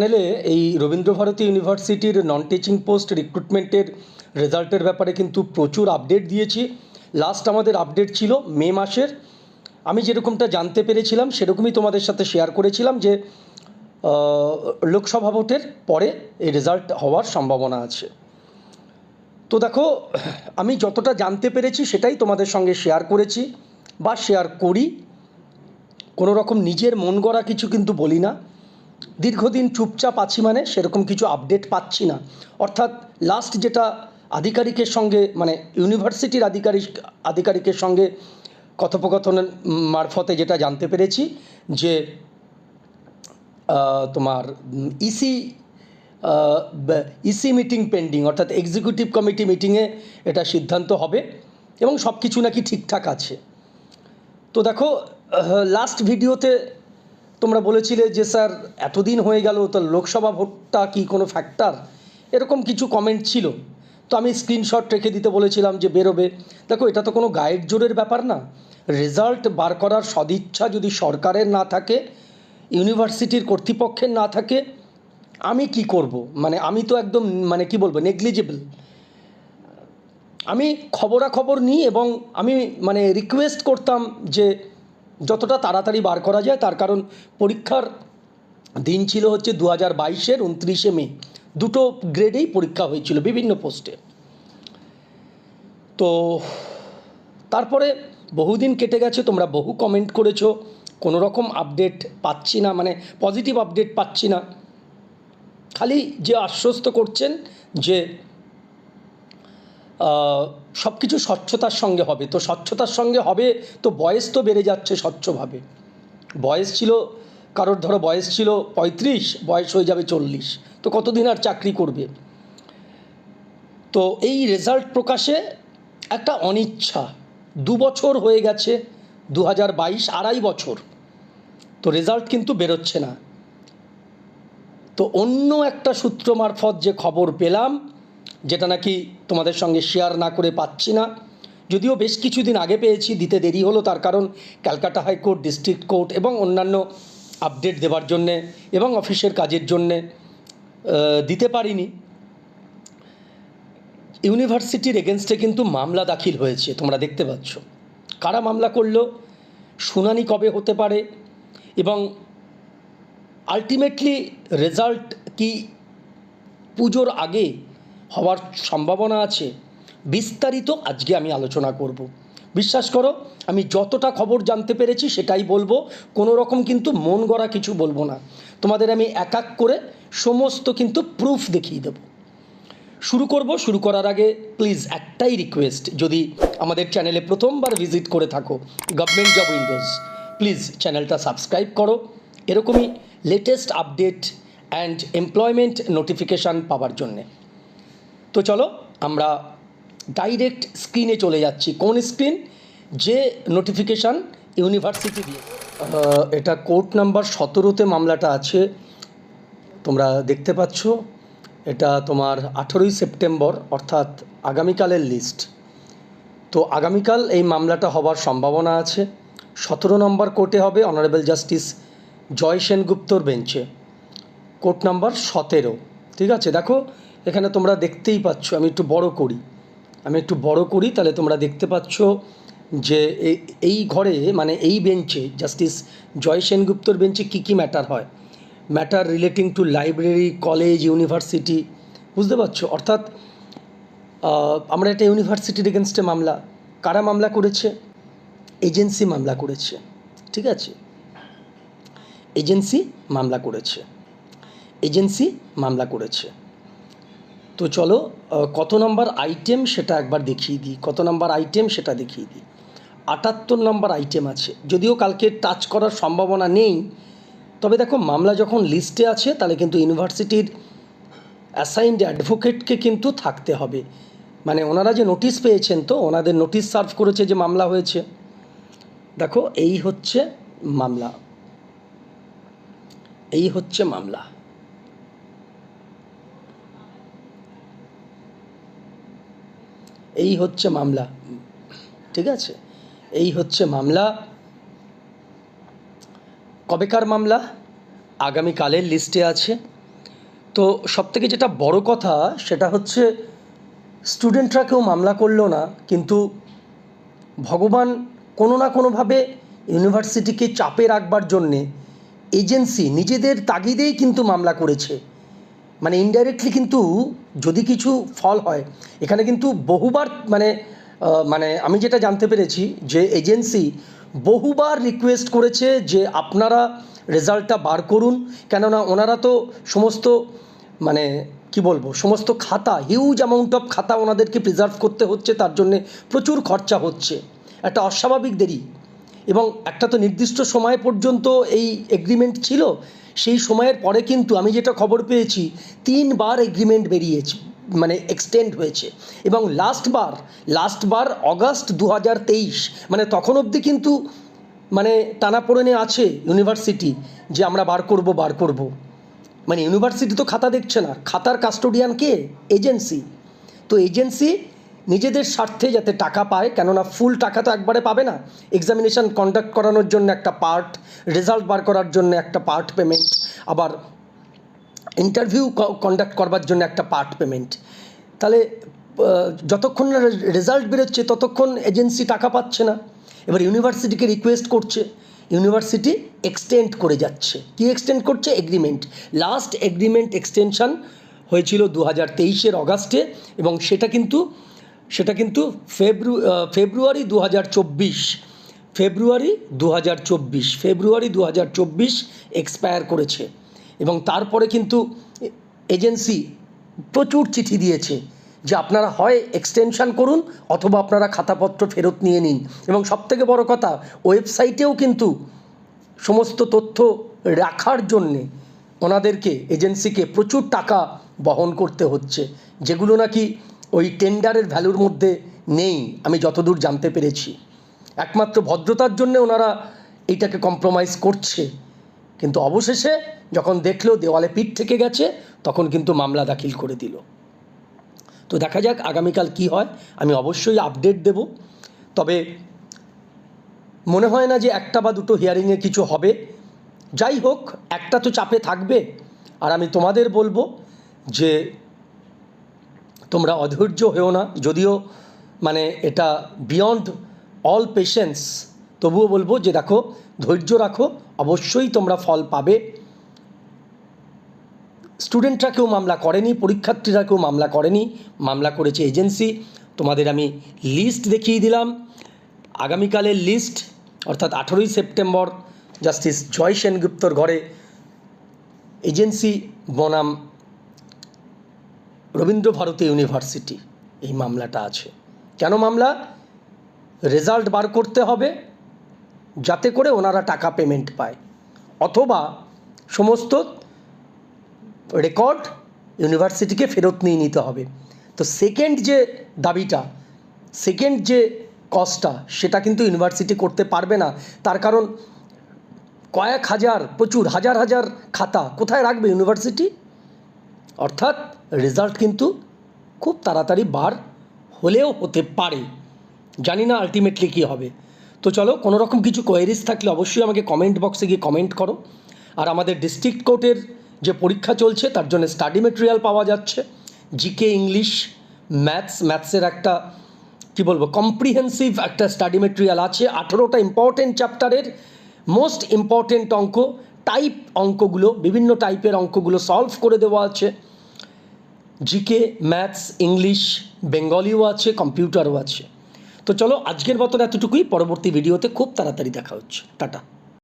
চ্যানেলে এই রবীন্দ্রভারতী ইউনিভার্সিটির নন টিচিং পোস্ট রিক্রুটমেন্টের রেজাল্টের ব্যাপারে কিন্তু প্রচুর আপডেট দিয়েছি। লাস্ট আমাদের আপডেট ছিল মে মাসের। আমি যেরকমটা জানতে পেরেছিলাম, সেরকমই তোমাদের সাথে শেয়ার করেছিলাম যে লোকসভা ভোটের পরে এই রেজাল্ট হওয়ার সম্ভাবনা আছে। তো দেখো, আমি যতটা জানতে পেরেছি সেটাই তোমাদের সঙ্গে শেয়ার করেছি বা শেয়ার করি। কোনো রকম নিজের মন গড়া কিছু কিন্তু বলি না। দীর্ঘদিন চুপচাপ আছি মানে সেরকম কিছু আপডেট পাচ্ছি না। অর্থাৎ লাস্ট যেটা আধিকারিকের সঙ্গে মানে ইউনিভার্সিটির আধিকারিক, আধিকারিকের সঙ্গে কথোপকথনের মারফতে যেটা জানতে পেরেছি যে তোমার ইসি ইসি মিটিং পেন্ডিং অর্থাৎ এক্সিকিউটিভ কমিটি মিটিংয়ে এটা সিদ্ধান্ত হবে এবং সব কিছু নাকি ঠিকঠাক আছে। তো দেখো লাস্ট ভিডিওতে তোমরা বলেছিলে যে, স্যার, এতদিন হয়ে গেল, তো লোকসভা ভোটটা কি কোনো ফ্যাক্টর এরকম কিছু কমেন্ট ছিল। তো আমি স্ক্রিনশট রেখে দিতে বলেছিলাম যে, বেরোবে। দেখো, এটা তো কোনো গাইড জোরের ব্যাপার না। রেজাল্ট বার করার সদিচ্ছা যদি সরকারের না থাকে ইউনিভার্সিটির কর্তৃপক্ষের না থাকে, আমি কি করব? মানে আমি তো একদম মানে কি বলব নেগলিজেবল আমি খবরাখবর নিই এবং আমি মানে রিকোয়েস্ট করতাম যে যতটা তাড়াতাড়ি বার করা যায়, তার কারণ পরীক্ষার দিন ছিল হচ্ছে দু হাজার বাইশের উনত্রিশে মে। দুটো গ্রেডেই পরীক্ষা হয়েছিল বিভিন্ন পোস্টে। তো তারপরে বহুদিন কেটে গেছে, তোমরা বহু কমেন্ট করেছ কোনো রকম আপডেট পাচ্ছি না মানে পজিটিভ আপডেট পাচ্ছি না। খালি যে আশ্বস্ত করছেন যে সব কিছু স্বচ্ছতার সঙ্গে হবে। তো স্বচ্ছতার সঙ্গে হবে, তো বয়স তো বেড়ে যাচ্ছে স্বচ্ছভাবে। বয়স ছিল, কারোর ধরো বয়স ছিল পঁয়ত্রিশ, বয়স হয়ে যাবে চল্লিশ। তো কতদিন আর চাকরি করবে? তো এই রেজাল্ট প্রকাশে একটা অনিচ্ছা। দু বছর হয়ে গেছে দু হাজার বাইশ, আড়াই বছর। তো রেজাল্ট কিন্তু বেরোচ্ছে না। তো অন্য একটা সূত্র মারফত যে খবর পেলাম যেটা নাকি তোমাদের সঙ্গে শেয়ার না করে পাচ্ছি না। যদিও বেশ কিছুদিন আগে পেয়েছি, দিতে দেরি হলো তার কারণ ক্যালকাটা হাইকোর্ট, ডিস্ট্রিক্ট কোর্ট এবং অন্যান্য আপডেট দেওয়ার জন্যে এবং অফিসের কাজের জন্যে দিতে পারিনি। ইউনিভার্সিটির এগেনস্টে কিন্তু মামলা দাখিল হয়েছে, তোমরা দেখতে পাচ্ছ। কারা মামলা করল, শুনানি কবে হতে পারে এবং আলটিমেটলি রেজাল্ট কি পুজোর আগে হওয়ার সম্ভাবনা আছে। বিস্তারিত আজকে আমি আলোচনা করব। বিশ্বাস করো, আমি যতটা খবর জানতে পেরেছি সেটাই বলব। কোনো রকম কিন্তু মন গড়া কিছু বলব না। তোমাদের আমি এক এক করে সমস্ত কিন্তু প্রুফ দেখিয়ে দেবো। শুরু করব, শুরু করার আগে প্লিজ একটাই রিকোয়েস্ট যদি আমাদের চ্যানেলে প্রথমবার ভিজিট করে থাকো গভর্নমেন্ট জব উইন্ডোজ প্লিজ চ্যানেলটা সাবস্ক্রাইব করো। এরকমই latest update and employment notification পাওয়ার জন্যে। তো চলো আমরা ডাইরেক্ট স্ক্রিনে চলে যাচ্ছি। কোন স্ক্রিন যে নোটিফিকেশান ইউনিভার্সিটি দিয়ে। এটা কোর্ট নাম্বার সতেরোতে মামলাটা আছে। তোমরা দেখতে পাচ্ছ, এটা তোমার আঠেরোই সেপ্টেম্বর, অর্থাৎ আগামীকালের লিস্ট তো আগামীকাল এই মামলাটা হবার সম্ভাবনা আছে। সতেরো নম্বর কোর্টে হবে অনারেবল জাস্টিস জয় সেনগুপ্তর বেঞ্চে কোর্ট নাম্বার সতেরো। ঠিক আছে? দেখো এখানে তোমরা দেখতেই পাচ্ছ, আমি একটু বড় করি। আমি একটু বড় করি, তাহলে তোমরা দেখতে পাচ্ছ যে এই ঘরে মানে এই বেঞ্চে, জাস্টিস জয় সেনগুপ্তর বেঞ্চে কী কী ম্যাটার হয়? Matter relating to library, college, university, বুঝতে পারছ? অর্থাৎ আমরা একটা ইউনিভার্সিটির এগেনস্টে মামলা। কারা মামলা করেছে? এজেন্সি মামলা করেছে। ঠিক আছে? এজেন্সি মামলা করেছে। এজেন্সি মামলা করেছে। তো চলো কত নম্বর আইটেম সেটা একবার দেখিয়ে দিই। কত নম্বর আইটেম সেটা দেখিয়ে দিই। আটাত্তর নম্বর আইটেম আছে। যদিও কালকে টাচ করার সম্ভাবনা নেই, তবে দেখো মামলা যখন লিস্টে আছে, তাহলে কিন্তু ইউনিভার্সিটির অ্যাসাইন্ড অ্যাডভোকেটকে কিন্তু থাকতে হবে। মানে ওনারা যে নোটিশ পেয়েছেন তো, ওনাদের নোটিশ সার্ভ করেছে যে মামলা হয়েছে। দেখো, এই হচ্ছে মামলা। এই হচ্ছে মামলা। এই হচ্ছে মামলা। ঠিক আছে? এই হচ্ছে মামলা। কবেকার মামলা? আগামীকালের লিস্টে আছে। তো সবথেকে যেটা বড় কথা, সেটা হচ্ছে স্টুডেন্টরা কেউ মামলা করল না, কিন্তু ভগবান কোনো না কোনোভাবে ইউনিভার্সিটিকে চাপে রাখবার জন্যে এজেন্সি নিজেদের তাগিদেই কিন্তু মামলা করেছে। মানে ইনডাইরেক্টলি কিন্তু যদি কিছু ফল হয়, এখানে কিন্তু বহুবার মানে মানে আমি যেটা জানতে পেরেছি যে এজেন্সি বহুবার রিকোয়েস্ট করেছে যে আপনারা রেজাল্টটা বার করুন, কেননা ওনারা তো সমস্ত মানে কি বলব, সমস্ত খাতা হিউজ অ্যামাউন্ট অফ খাতা ওনাদেরকে প্রিজার্ভ করতে হচ্ছে, তার জন্যে প্রচুর খরচা হচ্ছে। একটা অস্বাভাবিক দেরি। এবং একটা তো নির্দিষ্ট সময় পর্যন্ত এই এগ্রিমেন্ট ছিল সেই সময়ের পরে কিন্তু আমি যেটা খবর পেয়েছি, তিনবার এগ্রিমেন্ট বেরিয়েছে মানে এক্সটেন্ড হয়েছে। এবং লাস্টবার লাস্টবার অগাস্ট দু হাজার তেইশ মানে তখন অবধি কিন্তু মানে টানাপোড়েনে আছে ইউনিভার্সিটি যে আমরা বার করব বার করব। মানে ইউনিভার্সিটি তো খাতা দেখছে না, খাতার কাস্টোডিয়ান কে? এজেন্সি তো এজেন্সি নিজেদের স্বার্থে যাতে টাকা পায়, কেননা ফুল টাকা তো একবারে পাবে না। এক্সামিনেশন কন্ডাক্ট করানোর জন্য একটা পার্ট রেজাল্ট বার করার জন্য একটা পার্ট পেমেন্ট আবার ইন্টারভিউ কন্ডাক্ট করবার জন্য একটা পার্ট পেমেন্ট তাহলে যতক্ষণ না রেজাল্ট বেরোচ্ছে, ততক্ষণ এজেন্সি টাকা পাচ্ছে না। এবার ইউনিভার্সিটিকে রিকোয়েস্ট করছে ইউনিভার্সিটি এক্সটেন্ড করে যাচ্ছে। কি এক্সটেন্ড করছে? এগ্রিমেন্ট লাস্ট এগ্রিমেন্ট এক্সটেনশন হয়েছিল দু হাজার তেইশের অগাস্টে এবং সেটা কিন্তু সেটা কিন্তু ফেব্রু ফেব্রুয়ারি দু হাজার চব্বিশ, ফেব্রুয়ারি দু হাজার চব্বিশ, ফেব্রুয়ারি দু হাজার চব্বিশ এক্সপায়ার করেছে। এবং তারপরে কিন্তু এজেন্সি প্রচুর চিঠি দিয়েছে যে আপনারা হয় এক্সটেনশান করুন অথবা আপনারা খাতাপত্র ফেরত নিয়ে নিন। এবং সবথেকে বড় কথা ওয়েবসাইটেও কিন্তু সমস্ত তথ্য রাখার জন্যে ওনাদেরকে, এজেন্সিকে প্রচুর টাকা বহন করতে হচ্ছে। যেগুলো নাকি ওই টেন্ডারের ভ্যালুর মধ্যে নেই, আমি যতদূর জানতে পেরেছি। একমাত্র ভদ্রতার জন্য ওনারা এইটাকে কম্প্রোমাইজ করছে। কিন্তু অবশেষে যখন দেখল দেওয়ালে পিঠ থেকে গেছে, তখন কিন্তু মামলা দাখিল করে দিল। তো দেখা যাক আগামীকাল কি হয়, আমি অবশ্যই আপডেট দেব। তবে মনে হয় না যে একটা বা দুটো হিয়ারিংয়ে কিছু হবে। যাই হোক, একটা তো চাপে থাকবে। আর আমি তোমাদের বলব যে তোমরা অধৈর্য হয়েও না, যদিও মানে এটা বিয়ন্ড অল পেশেন্স তবুও বলব যে দেখো, ধৈর্য রাখো, অবশ্যই তোমরা ফল পাবে। স্টুডেন্টরা কেউ মামলা করেনি, পরীক্ষার্থীরা কেউ মামলা করেনি, মামলা করেছে এজেন্সি তোমাদের আমি লিস্ট দেখিয়ে দিলাম। আগামীকালের লিস্ট অর্থাৎ আঠেরোই সেপ্টেম্বর জাস্টিস জয় সেনগুপ্তর ঘরে এজেন্সি বনাম রবীন্দ্র ভারতী ইউনিভার্সিটি, এই মামলাটা আছে। কেন মামলা? রেজাল্ট বার করতে হবে যাতে করে ওনারা টাকা পেমেন্ট পায়। অথবা সমস্ত রেকর্ড ইউনিভার্সিটিকে ফেরত নিয়ে নিতে হবে। তো সেকেন্ড যে দাবিটা সেকেন্ড যে কজটা সেটা কিন্তু ইউনিভার্সিটি করতে পারবে না। তার কারণ কয়েক হাজার, প্রচুর, হাজার হাজার খাতা কোথায় রাখবে ইউনিভার্সিটি? অর্থাৎ রেজাল্ট কিন্তু খুব তাড়াতাড়ি বার হলেও হতে পারে। জানি না আলটিমেটলি কী হবে। তো চলো কোনো রকম কিছু কোয়ারিজ থাকলে অবশ্যই আমাকে কমেন্ট বক্সে গিয়ে কমেন্ট করো। আর আমাদের ডিস্ট্রিক্ট কোর্টের যে পরীক্ষা চলছে, তার জন্য স্টাডি মেটেরিয়াল পাওয়া যাচ্ছে। জিকে ইংলিশ ম্যাথস ম্যাথসের একটা, কি বলব কম্প্রিহেন্সিভ একটা স্টাডি মেটেরিয়াল আছে। আঠেরোটা ইম্পর্টেন্ট চ্যাপ্টারের মোস্ট ইম্পর্টেন্ট অঙ্ক টাইপ অঙ্কগুলো, বিভিন্ন টাইপের অঙ্কগুলো সলভ করে দেওয়া আছে। জিকে ম্যাথস ইংলিশ বেঙ্গলিও আছে কম্পিউটারও আছে। তো চলো আজকের মতন এতটুকুই। পরবর্তী ভিডিওতে খুব তাড়াতাড়ি দেখা হচ্ছে। টাটা।